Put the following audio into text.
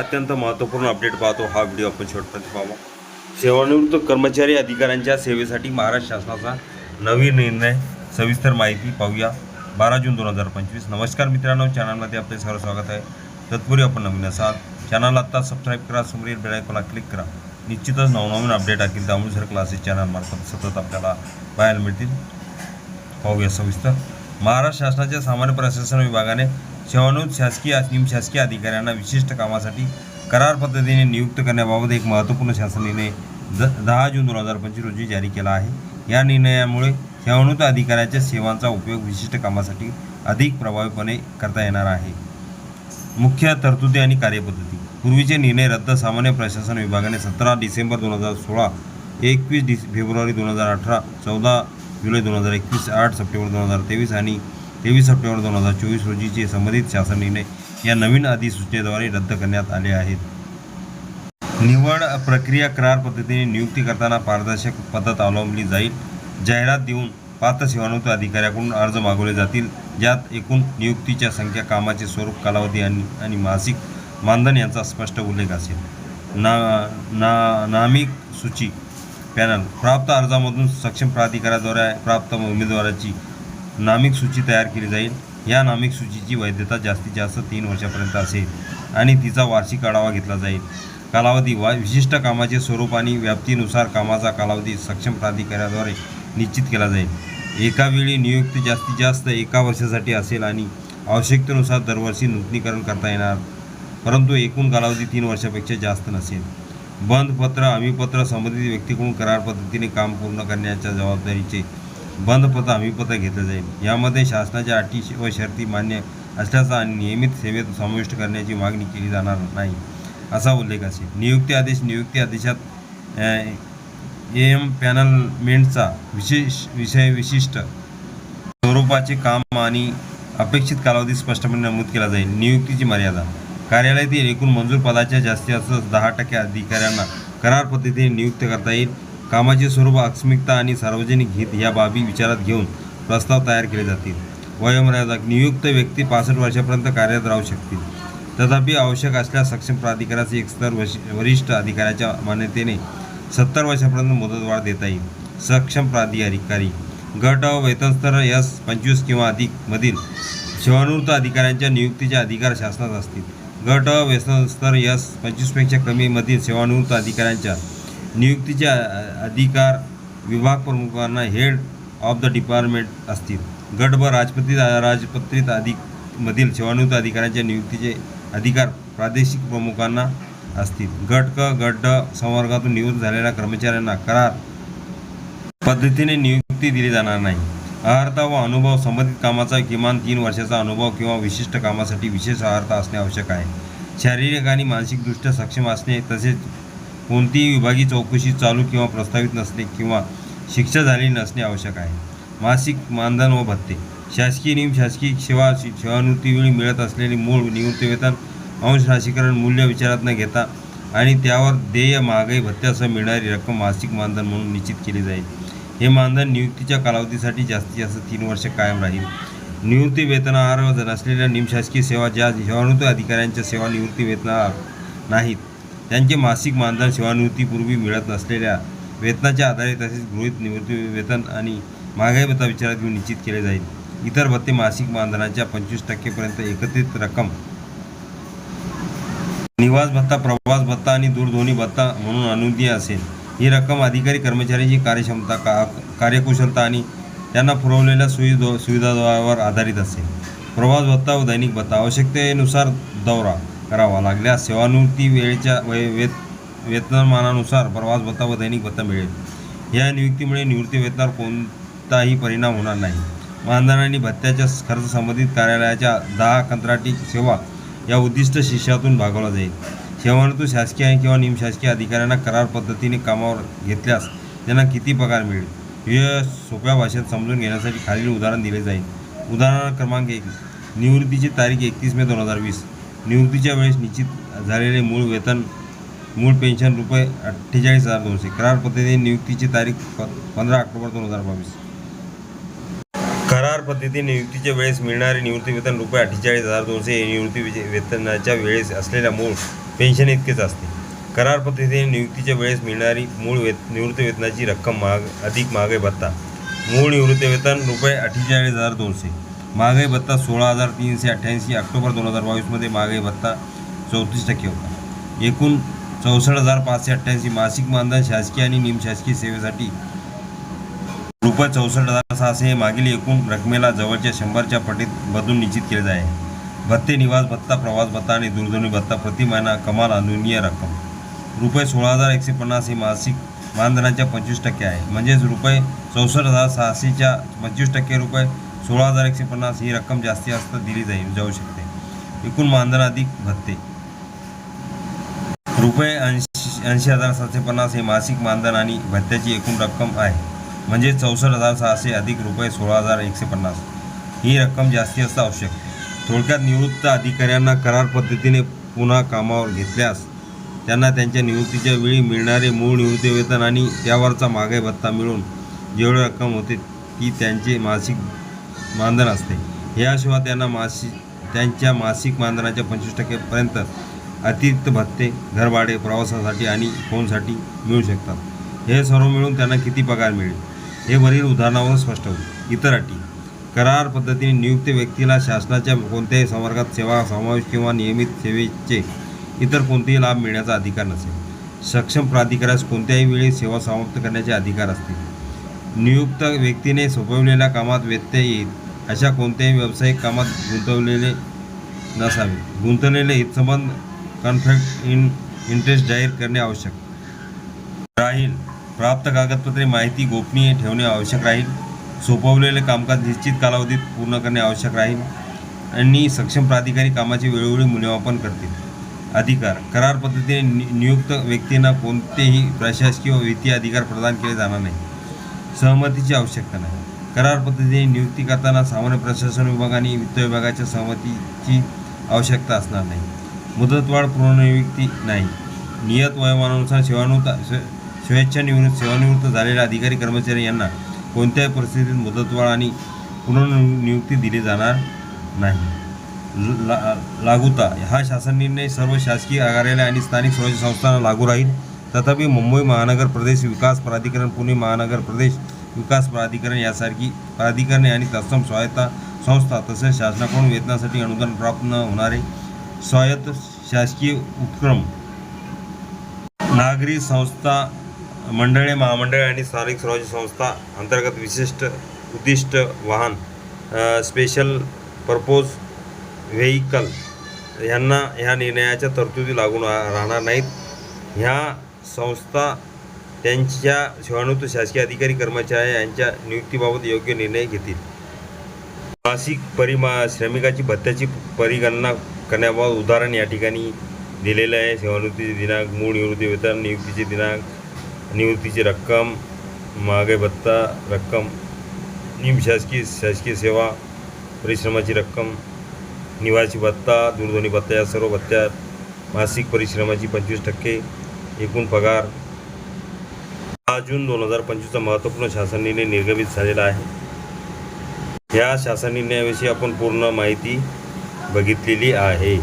अत्यंत महत्त्वपूर्ण अपडेट पाहतो हा व्हिडिओ आपण शेवटपर्यंत पाहावा सेवानिवृत्त कर्मचारी अधिकाऱ्यांच्या सेवेसाठी महाराष्ट्र शासनाचा नवीन निर्णय. सविस्तर माहिती पाहूया. बारा जून दोन हजार पंचवीस. नमस्कार मित्रांनो चॅनलमध्ये आपले सर्व स्वागत आहे. तत्पूर्वी आपण नवीन असाल चॅनल आत्ता सबस्क्राईब करा समोरील बेलायकोला क्लिक करा. निश्चितच नवनवीन अपडेट असतील दामोदर क्लासेस चॅनलमार्फत सतत आपल्याला पाहायला मिळतील. पाहूया सविस्तर. महाराष्ट्र शासनाच्या सामान्य प्रशासन विभागाने सेवानिवृत्त शासकीय निमशासकीय अधिकाऱ्यांना विशिष्ट कामासाठी करार पद्धतीने नियुक्त करण्याबाबत एक महत्त्वपूर्ण शासन निर्णय द दहा जून दोन हजार पंचवीस रोजी जारी केला आहे. या निर्णयामुळे सेवानिवृत्त अधिकाऱ्याच्या सेवांचा उपयोग विशिष्ट कामासाठी अधिक प्रभावीपणे करता येणार आहे. मुख्य तरतुदी आणि कार्यपद्धती. पूर्वीचे निर्णय रद्द सामान्य प्रशासन विभागाने सतरा डिसेंबर दोन हजार सोळा एकवीस डिस फेब्रुवारी दोन हजार अठरा चौदा जुलै दोन हजार एकवीस आठ सप्टेंबर दोन हजार तेवीस आणि तेवीस सप्टेंबर दोन हजार चोवीस रोजीचे संबंधित शासन निर्णय या नवीन अधिसूचनेद्वारे रद्द करण्यात आले आहेत. निवड प्रक्रिया करार पद्धतीने नियुक्ती करताना पारदर्शक पद्धत अवलंबली जाईल. जाहिरात देऊन पात्र सेवानिवृत्त अधिकाऱ्याकडून अर्ज मागवले जातील. ज्यात एकूण नियुक्तीच्या संख्या कामाचे स्वरूप कालावधी आणि आणि मासिक मानधन यांचा स्पष्ट उल्लेख असेल. ना ना नामिक सूची पॅनल प्राप्त अर्जामधून सक्षम प्राधिकाराद्वारे प्राप्त उमेदवाराची नामिक सूची तयार केली जाईल. या नामिक सूचीची वैधता जास्तीत जास्त तीन वर्षापर्यंत असेल आणि तिचा वार्षिक आढावा घेतला जाईल. कालावधी वा विशिष्ट कामाचे स्वरूप आणि व्याप्तीनुसार कामाचा कालावधी सक्षम प्राधिकाऱ्याद्वारे निश्चित केला जाईल. एका वेळी नियुक्ती जास्तीत जास्त एका वर्षासाठी असेल आणि आवश्यकतेनुसार दरवर्षी नूतनीकरण करता येणार. परंतु एकूण कालावधी तीन वर्षापेक्षा जास्त नसेल. बंदपत्र हमीपत्र संबंधित व्यक्तीकडून करार पद्धतीने काम पूर्ण करण्याच्या जबाबदारीचे बंदपत्र हमीपत्र घेतले जाईल. यामध्ये शासनाच्या अटी व शर्ती मान्य असल्याचा आणि नियमित सेवेत समाविष्ट करण्याची मागणी केली जाणार नाही असा उल्लेख असेल नियुक्ती आदेश नियुक्ती आदेशात ए एम पॅनलमेंटचा विशेष विषय विशिष्ट स्वरूपाचे काम आणि अपेक्षित कालावधी स्पष्टपणे नमूद केला जाईल. नियुक्तीची मर्यादा. कार्यालयातील एकूण मंजूर पदाच्या जास्तीत जास्त दहा टक्के अधिकाऱ्यांना करार पद्धतीने नियुक्त करता येईल. कामाचे स्वरूप आकस्मिकता आणि सार्वजनिक हित या बाबी विचारात घेऊन प्रस्ताव तयार केले जातील. वयोमर्यादा नियुक्त व्यक्ती पासष्ट वर्षापर्यंत कार्यरत राहू शकतील. तथापि आवश्यक असल्यास सक्षम प्राधिकाराचे एक स्तर वरिष्ठ अधिकाऱ्याच्या मान्यतेने सत्तर वर्षापर्यंत मुदतवाढ देता येईल. सक्षम प्राधिकारी गट वेतनस्तर यस पंचवीस किंवा अधिक मधील सेवानिवृत्त अधिकाऱ्यांच्या नियुक्तीचे अधिकार शासनात असतील. गट वेतनस्तर यस पंचवीसपेक्षा कमी मधील सेवानिवृत्त अधिकाऱ्यांच्या नियुक्तीचे अधिकार विभाग प्रमुखांना हेड ऑफ द डिपार्टमेंट असतील. गट व राजपत्रित राजपत्रित अधिक मधील सेवानिवृत्त अधिकाऱ्यांच्या नियुक्तीचे अधिकार प्रादेशिक प्रमुखांना असतील. गट क गट ड संवर्गातून निवृत्त झालेल्या कर्मचाऱ्यांना करार पद्धतीने नियुक्ती दिली जाणार नाही. अर्हता व अनुभव संबंधित कामाचा किमान तीन वर्षाचा अनुभव किंवा विशिष्ट कामासाठी विशेष अर्हता असणे आवश्यक आहे. शारीरिक आणि मानसिकदृष्ट्या सक्षम असणे तसेच कोणतीही विभागीय चौकशी चालू किंवा प्रस्तावित नसणे किंवा शिक्षा झालेली नसणे आवश्यक आहे. मासिक मानधन व भत्ते. शासकीय नियम शासकीय सेवा शि- सेवानिवृत्तीवेळी मिळत असलेले मूळ निवृत्तीवेतन अंश राशीकरण मूल्य विचारात न घेता आणि त्यावर देय महागाई भत्त्यासह मिळणारी रक्कम मासिक मानधन म्हणून निश्चित केली जाईल. हे मानधन नियुक्तीच्या कालावधीसाठी जास्तीत जास्त तीन वर्ष कायम राहील. निवृत्ती वेतनावर नसलेल्या निमशासकीय सेवा ज्या सेवानिवृत्त अधिकाऱ्यांच्या सेवा निवृत्ती वेतनावर नाहीत त्यांचे मासिक मानधन सेवानिवृत्तीपूर्वी मिळत नसलेल्या वेतनाच्या आधारे तसेच गृहीत निवृत्ती वेतन आणि महागाई भत्ता विचारात घेऊन निश्चित केले जाईल. इतर भत्ते मासिक मानधनाच्या पंचवीस टक्केपर्यंत एकत्रित रक्कम निवास भत्ता प्रवास भत्ता आणि दूरध्वनी भत्ता म्हणून अनुदी असेल. ही रक्कम अधिकारी कर्मचाऱ्यांची कार्यक्षमता का कार्यकुशलता आणि त्यांना पुरवलेल्या सुविधा सुविधावर आधारित असेल. प्रवास भत्ता व दैनिक भत्ता आवश्यकतेनुसार दौरा करावा लागल्यास सेवानिवृत्ती वेळेच्या वय वेत वेतनमानानुसार प्रवास भत्ता व दैनिक भत्ता मिळेल. या नियुक्तीमुळे निवृत्ती वेतनावर कोणताही परिणाम होणार नाही. मानधनाने भत्त्याच्या खर्च संबंधित कार्यालयाच्या दहा कंत्राटी सेवा या उद्दिष्ट शिष्यातून भागवला जाईल. सेवानिवृत्त शासकीय किंवा निमशासकीय अधिकाऱ्यांना करार पद्धतीने कामावर घेतल्यास त्यांना किती पगार मिळेल? हे सोप्या भाषेत समजून घेण्यासाठी खालील उदाहरण दिले जाईल. उदाहरण क्रमांक एक. निवृत्तीची तारीख एकतीस मे दोन हजार वीस. निवृत्तीच्या वेळेस निश्चित झालेले मूळ वेतन मूळ पेन्शन रुपये अठ्ठेचाळीस हजार दोनशे. करार पद्धतीने नियुक्तीची तारीख प पंधरा ऑक्टोबर दोन हजार बावीस. करार पद्धतीने नियुक्तीच्या वेळेस मिळणारे निवृत्ती वेतन रुपये अठ्ठेचाळीस हजार दोनशे. हे निवृत्ती वेतनाच्या वेळेस असलेल्या मूळ पेन्शन इतकेच असते. करार पद्धतीने नियुक्तीच्या वेळेस मिळणारी मूळ वेत निवृत्ती वेतनाची रक्कम महाग अधिक महागाई भत्ता. मूळ निवृत्ती वेतन रुपये अठ्ठेचाळीस हजार दोनशे. महागाई भत्ता सोळा हजार तीनशे अठ्ठ्याऐंशी ऑक्टोबर दोन हजार बावीसमध्ये महागाई भत्ता चौतीस टक्के होता. एकूण चौसष्ट हजार पाचशे अठ्ठ्याऐंशी मासिक मानधन शासकीय आणि निमशासकीय सेवेसाठी रुपये चौसष्ट हजार सहाशे हे मागील एकूण रकमेला जवळच्या शंभरच्या पटीत बदलून निश्चित केले जाय. भत्ते निवास भत्ता प्रवास भत्ता आणि दूरध्वनी भत्ता प्रति महिना कमाल अनुनीय रक्कम. रुपये सोळा हजार एकशे पन्नास हे मासिक मानधनाच्या पंचवीस टक्के आहे. म्हणजेच रुपये चौसष्ट हजार सहाशेच्या पंचवीस टक्के रुपये सोळा हजार एकशे पन्नास ही रक्कम जास्तीत जास्त दिली जाईल जाऊ शकते. एकूण मानधन अधिक भत्ते. रुपये ऐंशी ऐंशी हजार सातशे पन्नास हे मासिक मानधन आणि भत्त्याची एकूण रक्कम आहे. म्हणजे चौसष्ट हजार सहाशे अधिक रुपये सोळा हजार एकशे पन्नास. ही रक्कम जास्ती असता आवश्यक थोडक्यात निवृत्त अधिकाऱ्यांना करार पद्धतीने पुन्हा कामावर घेतल्यास त्यांना त्यांच्या निवृत्तीच्या वेळी मिळणारे मूळ निवृत्ती वेतन आणि त्यावरचा मागे भत्ता मिळून जेवढी रक्कम होते ती त्यांचे मासिक मानधन असते. याशिवाय त्यांना मासिक त्यांच्या मासिक मानधनाच्या पंचवीस टक्केपर्यंत अतिरिक्त भत्ते घरभाडे प्रवासासाठी आणि फोनसाठी मिळू शकतात. हे सर्व मिळून त्यांना किती पगार मिळेल? हे वरील उदाहरणावरून स्पष्ट होईल. इतर अटी. करार पद्धतीने नियुक्त व्यक्तीला शासनाच्या कोणत्याही संवर्गात सेवा समावेश किंवा नियमित सेवेचे इतर कोणतेही लाभ मिळण्याचा अधिकार नसेल. सक्षम प्राधिकारास कोणत्याही वेळी सेवा समाप्त करण्याचे अधिकार असतील. नियुक्त व्यक्तीने सोपवलेल्या कामात व्यत्यय येईल अशा कोणत्याही व्यावसायिक कामात गुंतवलेले नसावे. गुंतवलेले हितसंबंध कॉन्फ्लिक्ट इन इंटरेस्ट जाहीर करणे आवश्यक. राहील. प्राप्त कागदपत्रे माहिती गोपनीय ठेवणे आवश्यक राहील. सोपवलेले कामकाज निश्चित कालावधीत पूर्ण करणे आवश्यक राहील. आणि सक्षम प्राधिकारी कामाचे वेळोवेळी मूल्यमापन करतील. अधिकार. करार पद्धतीने नि नियुक्त व्यक्तींना कोणतेही प्रशासकीय व वित्तीय अधिकार प्रदान केले जाणार नाही सहमतीची आवश्यकता नाही. करार पद्धतीने नियुक्ती करताना सामान्य प्रशासन विभाग आणि वित्त विभागाच्या सहमतीची आवश्यकता असणार नाही. मुदतवाढ पुनर्नियुक्ती नाही. नियत वयोमानानुसार सेवानिवृत्त स्वे- स्वेच्छा निवृत्त सेवानिवृत्त झालेल्या अधिकारी कर्मचारी यांना कोणत्याही परिस्थितीत मुदतवाढ आणि पुनर्नियुक्ती दिली जाणार नाही. ला लागूता. हा शासन निर्णय सर्व शासकीय कार्यालय आणि स्थानिक स्वराज्य संस्थांना लागू राहील. तथापि मुंबई महानगर प्रदेश विकास प्राधिकरण पुणे महानगर प्रदेश विकास प्राधिकरण यासारखी प्राधिकरणे आणि तत्सम स्वायत्ता संस्था तसेच शासनाकडून वेतनासाठी अनुदान प्राप्त न होणारे स्वायत्त शासकीय उपक्रम. नागरी संस्था मंडळे महामंडळे आणि स्थानिक स्वराज्य संस्था अंतर्गत विशिष्ट उद्दिष्ट वाहन स्पेशल पर्पोज व्हेइकल ह्यांना ह्या निर्णयाच्या तरतुदी लागून राहणार नाहीत. ह्या संस्था त्यांच्या सेवानिवृत्त शासकीय अधिकारी कर्मचारी यांच्या नियुक्तीबाबत योग्य निर्णय घेतील. मासिक परिमा श्रमिकाची भत्त्याची परिगणना करण्याबाबत उदाहरण या ठिकाणी दिलेलं आहे. सेवानिवृत्तीचे दिनांक मूळ निवृत्ती वेतन नियुक्तीचे दिनांक निवृत्तीची रक्कम महागाई भत्ता रक्कम निमशासकीय शासकीय सेवा परिश्रमाची रक्कम निवासी भत्ता दूरध्वनी भत्ता या सर्व भत्त्यात मासिक परिश्रमाची पंचवीस टक्के एकूण पगार हा जून दोन हजार पंचवीसचा महत्त्वपूर्ण शासन निर्णय निर्गमित झालेला आहे. या शासन निर्णयाविषयी आपण पूर्ण माहिती बघितलेली आहे.